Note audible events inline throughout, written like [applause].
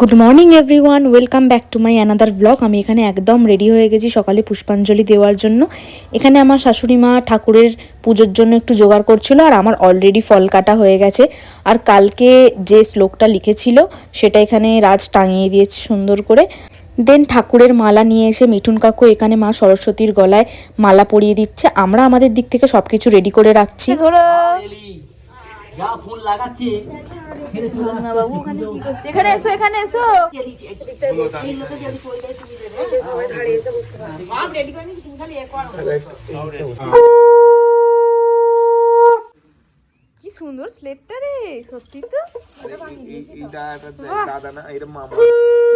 Good morning everyone welcome back to my another blog আমি এখানে একদম রেডি হয়ে গেছি সকালে পুষ্পাঞ্জলি দেওয়ার জন্য। এখানে আমার শাশুড়ি মা ঠাকুরের পুজোর জন্য একটু জোগাড় করছিল আর আমার অলরেডি ফল কাটা হয়ে গেছে। আর কালকে যে শ্লোকটা লিখেছিল সেটা এখানে রাজ টাঙিয়ে দিয়েছে সুন্দর করে। দেন ঠাকুরের মালা নিয়ে এসে মিঠুন কাকু এখানে মা সরস্বতীর গলায় মালা পরিয়ে দিচ্ছে। আমরা আমাদের দিক থেকে সবকিছু রেডি করে রাখছি। এলি, যা ফোন লাগাচ্ছে এখানে এসো এখানে এসো। কি সুন্দর স্লেটটা রে সত্যি তো।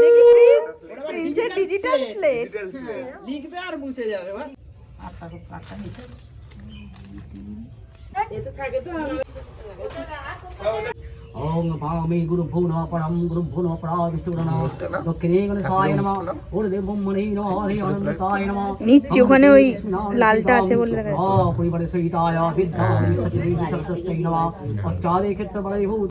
দেখি প্রিন্স ডিজিটাল স্লেট ওং ভামি গুরু ভূ নমঃ পরম গুরু ভূ নমঃ পরা বিষ্ণু নমঃ দক্ষিণে গণেশায় নমঃ গুরুদেব ব্রহ্মণে নমঃ হরি অনন্তকায় নমঃ নিচ্ছি ওখানে ওই লালটা আছে বলে দেখা যাচ্ছে। পরিবারে সহিতায় বিদ্যায় সচিদেবী সরস্বতী নমঃ পশ্চাদে ক্ষেত্র বলে ভূত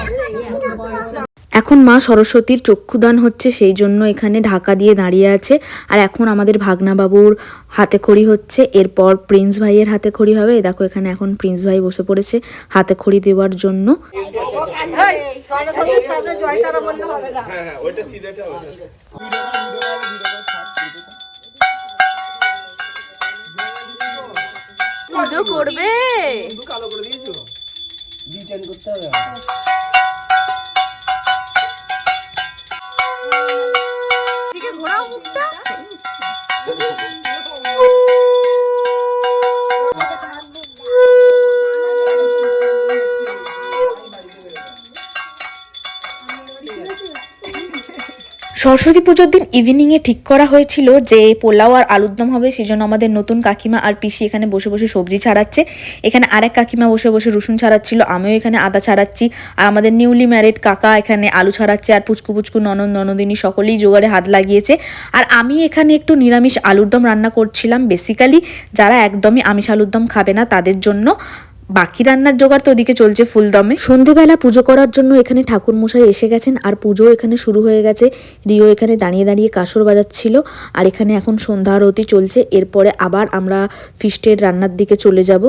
এখন মা সরস্বতীর চক্ষুদান হচ্ছে সেই জন্য এখানে ঢাকা দিয়ে দাঁড়িয়ে আছে। আর এখন আমাদের ভাগনা বাবুর হাতে খড়ি হচ্ছে। এরপর প্রিন্স ভাইয়ের হাতে খড়ি হবে। দেখো এখানে এখন প্রিন্স ভাই বসে পড়েছে হাতে খড়ি দেওয়ার জন্য। পুজো করবে এদিকে ঘোরাও মুখটা সরস্বতী পুজোর দিন ইভিনিংয়ে ঠিক করা হয়েছিল যে পোলাও আর আলুর দম হবে সেই জন্য আমাদের নতুন কাকিমা আর পিসি এখানে বসে বসে সবজি ছাড়াচ্ছে। এখানে আরেক কাকিমা বসে বসে রসুন ছাড়াচ্ছিল, আমিও এখানে আদা ছাড়াচ্ছি। আর আমাদের নিউলি ম্যারিড কাকা এখানে আলু ছাড়াচ্ছে আর পুচকু পুচকু ননদ ননদিনী সকলেই জোগাড়ে হাত লাগিয়েছে। আর আমি এখানে একটু নিরামিষ আলুর দম রান্না করছিলাম বেসিক্যালি যারা একদমই আমিষ আলুর দম খাবে না তাদের জন্য। বাকি রান্নার জোগাড় তো ওদিকে চলছে ফুলদমে। সন্ধেবেলা পুজো করার জন্য এখানে ঠাকুর মশাই এসে গেছেন, আর পুজো এখানে শুরু হয়ে গেছে। রিও এখানে দাঁড়িয়ে দাঁড়িয়ে কাসর বাজাচ্ছিল, আর এখানে এখন সন্ধ্যা আরতি চলছে। এরপরে আবার আমরা ফিস্টের রান্নার দিকে চলে যাব।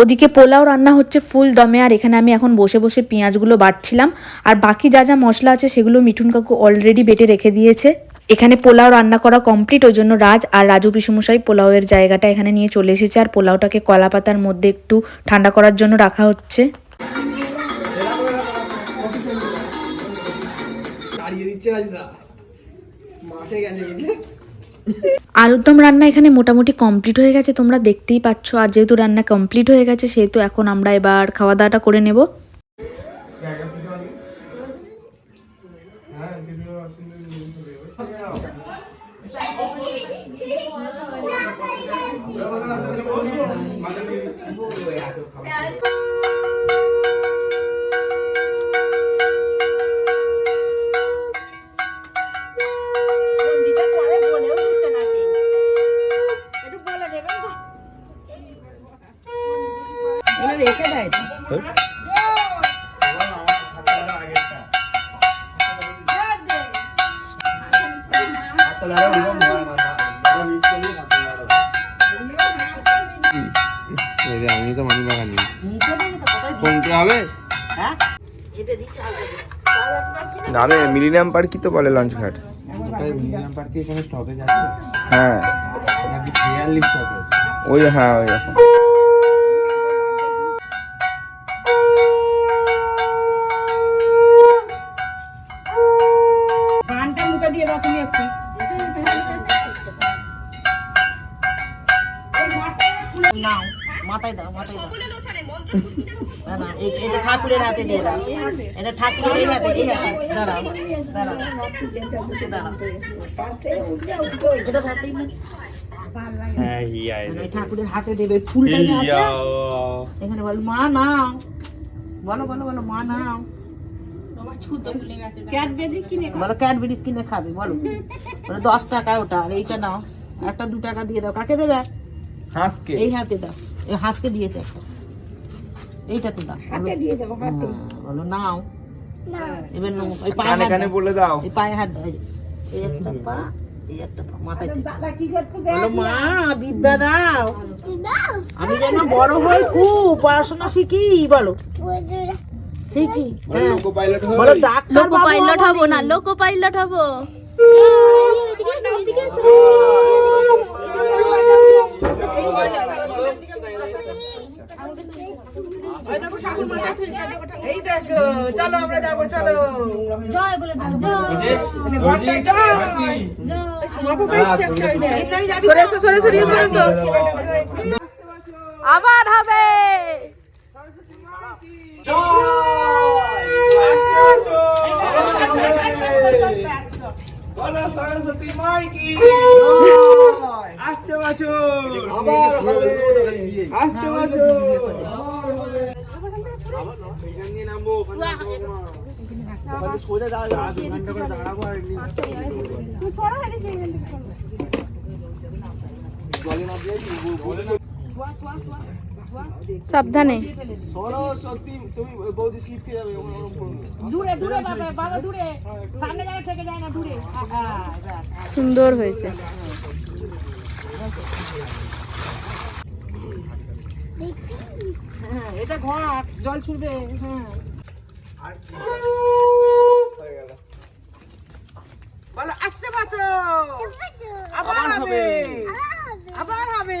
ওদিকে পোলাও রান্না হচ্ছে ফুল দমে, আর এখানে আমি এখন বসে বসে পেঁয়াজগুলো বাটছিলাম। আর বাকি যা যা মশলা আছে সেগুলো মিঠুন কাকু অলরেডি বেটে রেখে দিয়েছে। এখানে পোলাও রান্না করা কমপ্লিট ওই জন্য রাজ আর রাজু পিসুমশাই পোলাওয়ের জায়গাটা এখানে নিয়ে চলে এসেছে, আর পোলাওটাকে কলা পাতার মধ্যে একটু ঠান্ডা করার জন্য রাখা হচ্ছে। আলুর দম রান্না এখানে মোটামুটি কমপ্লিট হয়ে গেছে, তোমরা দেখতেই পাচ্ছ। আর যেহেতু রান্না কমপ্লিট হয়ে গেছে, সেহেতু এখন আমরা এবার খাওয়া দাওয়াটা করে নেব। এই আমি তো মানি বাগানি। কোনতে হবে? নামে মিলিনিয়াম পার্কই তো বলে লঞ্চ ঘাট। মিলিনিয়াম পার্কে কোনো স্টপেজ আছে? হ্যাঁ। স্টপেজ ওই হ্যাঁ ওই রকম। নাও মাথায় দাও মাথায় দাও। [laughs] না না এটা ঠাকুরের হাতে দিয়ে দাও। এটা ঠাকুরের এই হাতে এই হাতে। দাঁড়াও দাঁড়াও। দাঁড়াও এটা হাতেই না। হ্যাঁ এই ঠাকুরের হাতে দেবে ফুলটা এখানে বলো মা নাও। বলো বলো বলো মা নাও। বলো ক্যাডবেরিজ কিনে খাবে বলো। বলো দশ টাকা ওটা আর এইটা নাও। একটা দু টাকা দিয়ে দাও। কাকে দেবে? হাসকে এই হাতে দাও। এই হাঁসকে দিয়েছে একটা। এইটাতে দাও। হাতে দিয়ে দেবো হাতে। বলো নাও। এবার নাও ওই পায়ে হাত কানে বলে দাও। এই পায়ে হাত দাও। এই একটা পা এই একটা পা মাথায় দাদা কি করছে বলো মা বিদ্যা দাও। আমি যেন বড় হই খুব পড়াশোনা শিখি বলো। শিখি হ্যাঁ। লোকো পাইলট বলো ডাক্তার লোকো পাইলট হব হব না লোকো পাইলট হব। এই দেখো চলো আমরা যাব চলো। তো? সরে সরে সরে আবার হবে। বলো বছর সাবধানে। দূরে দূরে বাবা বাবা দূরে। সামনে যেন ঠেকে যায় না দূরে। সুন্দর হয়েছে। হ্যাঁ এটা ঘট জল ছুটবে হ্যাঁ। বলো আসছে বছর আবার হবে। আবার হবে।